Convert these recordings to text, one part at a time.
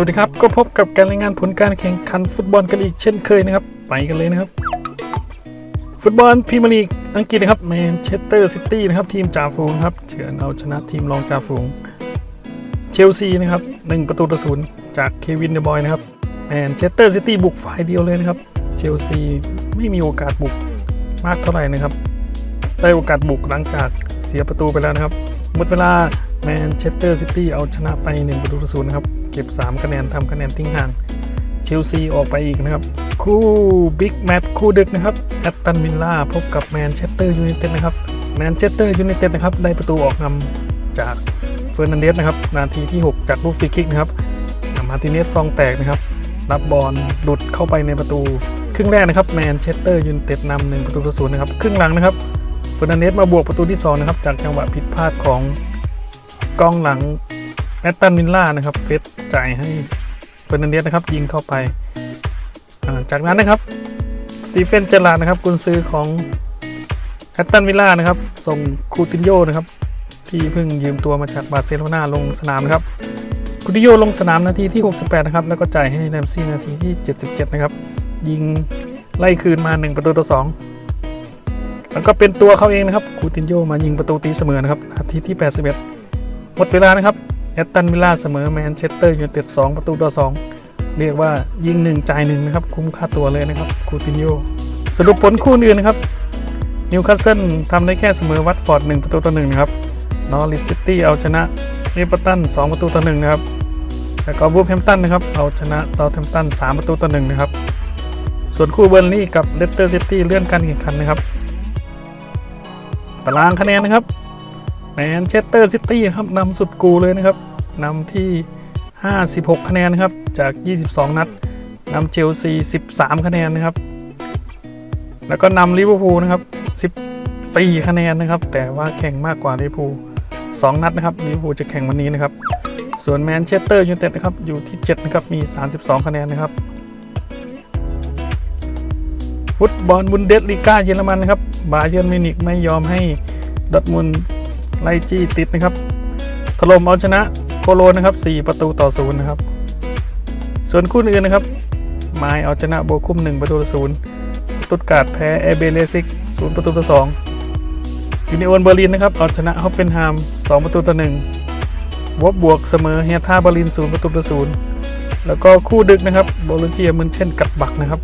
วัสดีครับก็พบกับการรายงานผลการแข่งขันฟุตบอลกันอีกเช่นเคยนะครับ ไปกันเลยนะครับ ฟุตบอลพรีเมียร์ลีกอังกฤษนะครับแมนเชสเตอร์ซิตี้นะครับทีมจ่าฝูงครับเฉือนเอาชนะทีมรองจ่าฝูงเชลซีนะครับหนึ่งประตูต่อศูนย์จากเควินเดบอยนะครับแมนเชสเตอร์ซิตี้บุกฝ่ายเดียวเลยนะครับเชลซีไม่มีโอกาสบุกมากเท่าไหร่นะครับได้โอกาสบุกหลังจากเสียประตูไปแล้วนะครับหมดเวลาแมนเชสเตอร์ซิตี้เอาชนะไป1ประตูต่อศูนย์นะครับ ก็บ 3 คะแนนทำคะแนนทิ้งห่างเชลซีออกไปอีกนะครับ คู่บิ๊กแมตช์คู่ดึกนะครับแอตตันวิลล่าพบกับแมนเชสเตอร์ยูไนเต็ดนะครับแมนเชสเตอร์ยูไนเต็ดนะครับได้ประตูออกนำจากเฟอร์นันเดสนะครับนาทีที่ 6 จากลูกฟรีคิกนะครับมาร์ติเนสซองแตกนะครับรับบอลหลุดเข้าไปในประตู ครึ่งแรกนะครับแมนเชสเตอร์ยูไนเต็ดนำหนึ่งประตูต่อศูนย์นะครับครึ่งหลังนะครับเฟอร์นันเดสมาบวกประตูที่2นะครับจากจังหวะผิดพลาดของกองหลัง แอตตันวิลล่านะครับเฟสจ่ายให้เฟอร์นันเดสนะครับยิงเข้าไป จากนั้นนะครับสตีเฟนเจอราดนะครับกุนซือของแอตตันวิลล่านะครับ ส่งคูตินโยนะครับ ที่เพิ่งยืมตัวมาจากบาร์เซโลนาลงสนามนะครับคูตินโยลงสนามนาทีที่ 68 นะครับ แล้วก็จ่ายให้แรมซี่นาทีที่ 77 นะครับ ยิงไล่คืนมา 1 ประตูต่อ 2 แล้วก็เป็นตัวเขาเองนะครับคูตินโยมายิงประตูตีเสมอนะครับนาทีที่ 81 หมดเวลานะครับ แอตตันวิลล่าเสมอแมนเชสเตอร์ยูไนเต็ด2ประตูต่อ2 เรียกว่ายิง1จ่าย1นะครับ คุ้มค่าตัวเลยนะครับคูตินโยสรุปผลคู่อื่นนะครับนิวคาสเซิลทำได้แค่เสมอวัตฟอร์ด1ประตูต่อ1นะครับนอริสซิตี้เอาชนะเอเวอร์ตัน2ประตูต่อ1นะครับแล้วก็วูฟแฮมตันนะครับเอาชนะเซาท์แฮมตัน3ประตูต่อ1นะครับส่วนคู่เบอร์ลี่กับเลสเตอร์ซิตี้เลื่อนการแข่งขันนะครับ ตารางคะแนนนะครับ แมนเชสเตอร์ซิตี้ครับนำสุดกูเลยนะครับนำที่ 56 คะแนนนะครับจาก 22 นัดนำเชลซี 13 คะแนนนะครับ แล้วก็นำลิเวอร์พูลนะครับ 14 คะแนนนะครับ แต่ว่าแข่งมากกว่าลิเวอร์พูล 2 นัดนะครับลิเวอร์พูลจะแข่งวันนี้นะครับ ส่วนแมนเชสเตอร์ยูไนเต็ดนะครับอยู่ที่ 7 นะครับ มี 32 คะแนนนะครับ ฟุตบอลบุนเดสลีกาเยอรมันนะครับ บาเยิร์นมิวนิกไม่ยอมให้ดอทมุน ไล่จี้ติดนะครับ ถล่มเอาชนะโคโลนนะครับ 4 ประตูต่อศูนย์นะครับ ส่วนคู่อื่นนะครับไมเอาชนะโบคุม1 ประตูต่อศูนย์สตุตการ์ดแพ้เอเบเลซิก 0 ประตูต่อ2ยูนิโอนเบอร์ลินนะครับเอาชนะฮอฟเฟนไฮม์2 ประตูต่อ1วบบวกเสมอเฮียท่าเบอร์ลิน 0 ประตูต่อศูนย์แล้วก็คู่ดึกนะครับโบลูเชียมุนเช่นกัดบักนะครับ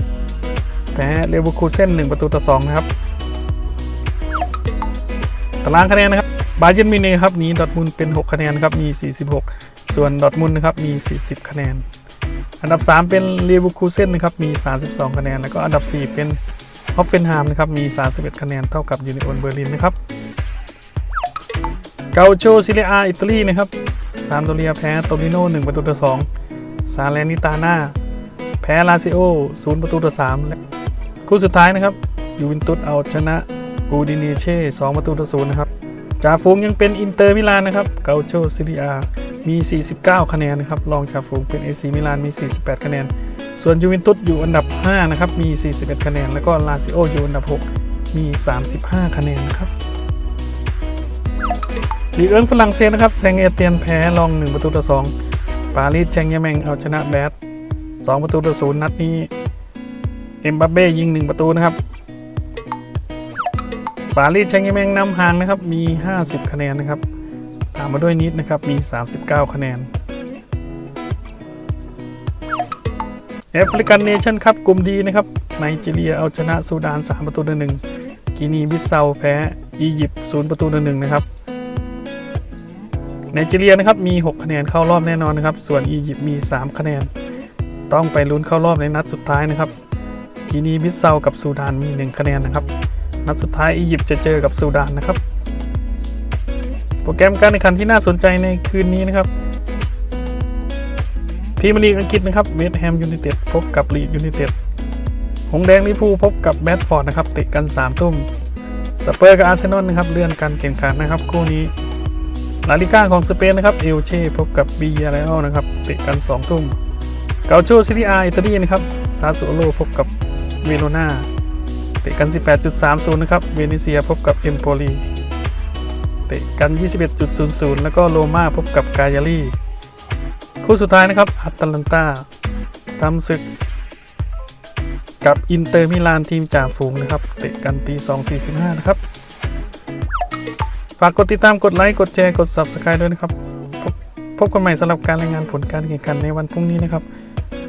แพ้เลเวอร์คูเซ่น1 ประตูต่อ2นะครับตารางคะแนนนะครับ บาเยร์นมิวนิกครับนีดอร์ทมุนเป็น 6 คะแนนครับมี 46 ส่วนดอร์ทมุนนะครับมี 40 คะแนน อันดับ 3 เป็นเลเวอร์คูเซ่นนะครับมี 32 คะแนน แล้วก็อันดับ 4 เป็นฮอฟเฟนไฮม์นะครับมี 31 คะแนนเท่ากับยูนิโอนเบอร์ลินนะครับเกาโชซิเลียอิตาลีนะครับซามโดเรียแพ้โตริโน่1ประตูต่อ2ซาเลนิตาน่าแพ้ลาซิโอ0ประตูต่อ3และคู่สุดท้ายนะครับยูเวนตุสเอาชนะอูดิเนเช่2ประตูต่อ0นะครับ จ่าฝูงยังเป็นอินเตอร์มิลานนะครับเกาโชซิเลียมี 49 คะแนนนะครับรองจ่าฝูงเป็นเอซีมิลานมี 48 คะแนน ส่วนยูเวนตุสอยู่อันดับ 5 นะครับ มี 41 คะแนน แล้วก็ลาซิโออยู่อันดับ 6 มี 35 คะแนนนะครับลีเอิงฝรั่งเศสนะครับแซงเอเตียนแพ้รอง 1 ประตูต่อ 2 ปารีสแชงยาแมงเอาชนะแบด2 ประตูต่อ 0 นัดนี้ เอ็มบัปเบ้ยิง 1 ประตูนะครับ ปารีสแชงยาแมงนำห่างนะครับ มี 50 คะแนนนะครับ ตามมาด้วยนิดนะครับ มี 39 คะแนนแอฟริกันเนชั่นครับกลุ่มดีนะครับไนจีเรียเอาชนะซูดาน 3 ประตูต่อ1กินีบิสเซาแพ้อียิปต์0ประตูต่อ1นะครับไนจีเรียนะครับมี 6 คะแนนเข้ารอบแน่นอนนะครับ ส่วนอียิปต์มี 3 คะแนน ต้องไปลุ้นเข้ารอบในนัดสุดท้ายนะครับ กินีบิสเซากับซูดานมี 1 คะแนนนะครับ นัดสุดท้ายอียิปต์จะเจอกับซูดานนะครับ โปรแกรมการแข่งขันที่น่าสนใจในคืนนี้นะครับพรีเมียร์ลีกอังกฤษนะครับเวสต์แฮมยูไนเต็ดพบกับลีดยูไนเต็ดหงแดงลิพูพบกับแบดฟอร์ดนะครับเตะกัน3ทุ่มสเปอร์กับอาร์เซนอลนะครับเลื่อนการแข่งขันนะครับคู่นี้ลาลิก้าของสเปนนะครับเอลเช่พบกับบียาเลนะครับเตะกัน2ทุ่มเกาโชซิริอาอิตาลีนะครับซาสุโอโลพบกับเวโรนา เตะกัน 18.30 นะครับ เวเนเซียพบกับเอมโปลีเตะกัน 21.00 แล้วก็โรม่าพบกับกายาลีคู่สุดท้ายนะครับอัตแลนตาทำศึก กับอินเตอร์มิลานทีมจ่าฝูงนะครับ เตะกันตี 2.45 นะครับ ฝากกดติดตามกดไลค์ กดแชร์ กด Subscribe ด้วยนะครับ พบพบกันใหม่สำหรับการรายงานผลการแข่งขันในวันพรุ่งนี้นะครับ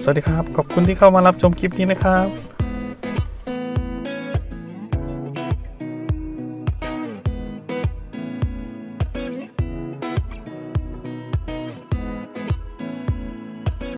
สวัสดีครับ ขอบคุณที่เข้ามารับชมคลิปนี้นะครับ